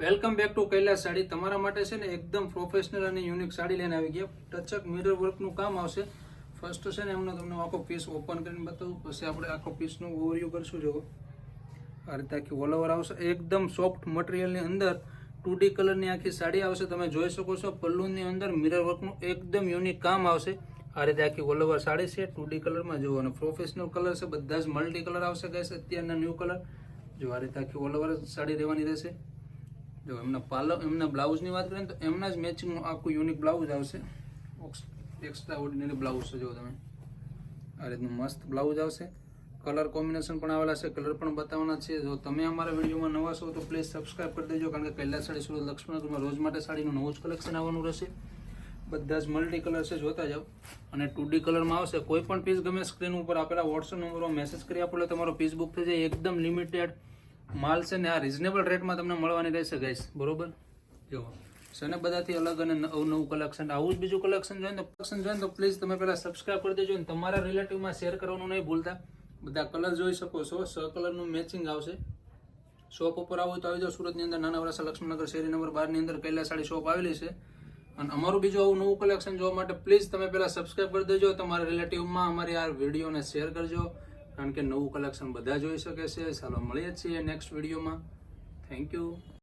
Welcome back to Kailas Sari. તમારા માટે છે ને એકદમ પ્રોફેશનલ અને યુનિક સાડી લઈને આવી ગયા. ટચક મિરર વર્કનું કામ આવશે. ફર્સ્ટ છે ને એમનો તમને આખો પીસ ઓપન કરીને બતાવું. પછી આપણે આખો પીસનું ઓવરવ્યૂ કરશું જો આ રીતે આખી ઓલઓવર આવશે. એકદમ સોફ્ટ મટીરિયલની અંદર ટુ ડી કલરની આખી સાડી આવશે. તમે જોઈ શકો છો, પલ્લુની અંદર મિરર વર્કનું એકદમ યુનિક કામ આવશે. આ રીતે આખી ઓલઓવર સાડી છે ટુ ડી કલરમાં જુઓ, અને પ્રોફેશનલ કલર છે. બધા જ મલ્ટી કલર આવશે કહેશે અત્યારના ન્યૂ કલર જો આ રીતે આખી ઓલઓવર સાડી રહેવાની રહેશે. જો એમના પાલવ એમના બ્લાઉઝની વાત કરીએ તો એમના જ મેચિંગનું આખું યુનિક બ્લાઉઝ આવશે. એક્સ્ટ્રા ઓર્ડિનરી બ્લાઉઝ છે જો તમે. આ રીતનું મસ્ત બ્લાઉઝ આવશે. કલર કોમ્બિનેશન પણ આવેલા છે કલર પણ બતાવવાના છે. જો તમે અમારા વિડીયોમાં નવા છો તો પ્લીઝ સબસ્ક્રાઈબ કરી દેજો, કારણ કે કૈલાસ સાડી સુરત લક્ષ્મણનગરમાં રોજ માટે સાડીનું નવું જ કલેક્શન આવવાનું રહેશે. બધા જ મલ્ટી કલર છે, જોતા જાઓ. અને ટુ ડી કલરમાં આવશે. કોઈ પણ પીસ ગમે સ્ક્રીન ઉપર આપેલા વોટ્સઅપ નંબરમાં મેસેજ કરી આપો એટલે તમારો પીસ બુક થઈ જાય. એકદમ લિમિટેડ માલ છે ને આ રિઝનેબલ રેટમાં તમને મળવાની રહેશે ગાઈસ બરોબર? જો, છે ને બધાથી અલગ અને નવું નવું કલેક્શન આવું જ બીજું કલેક્શન જોઈએ તો કલેક્શન જોઈએ તો પ્લીઝ તમે પહેલાં સબસ્ક્રાઈબ કરી દેજો અને તમારા રિલેટિવમાં શેર કરવાનું નહીં ભૂલતા. બધા કલર જોઈ શકો છો. સ કલરનું મેચિંગ આવશે. શોપ ઉપર આવો તો આવી જાઓ. સુરતની અંદર નાના વરાસા લક્ષ્મણનગર, શેરી નંબર બારની અંદર કૈલાસ સાડી શોપ આવેલી છે. અને અમારું બીજું આવું નવું કલેક્શન જોવા માટે પ્લીઝ તમે પહેલાં સબસ્ક્રાઈબ કરી દેજો. તમારા રિલેટિવમાં અમારી આ વિડીયોને શેર કરજો. કારણ કે નવું કલેક્શન બધા જોઈ શકે છે. ચાલો મળીએ છીએ નેક્સ્ટ વિડીયોમાં થેન્ક યુ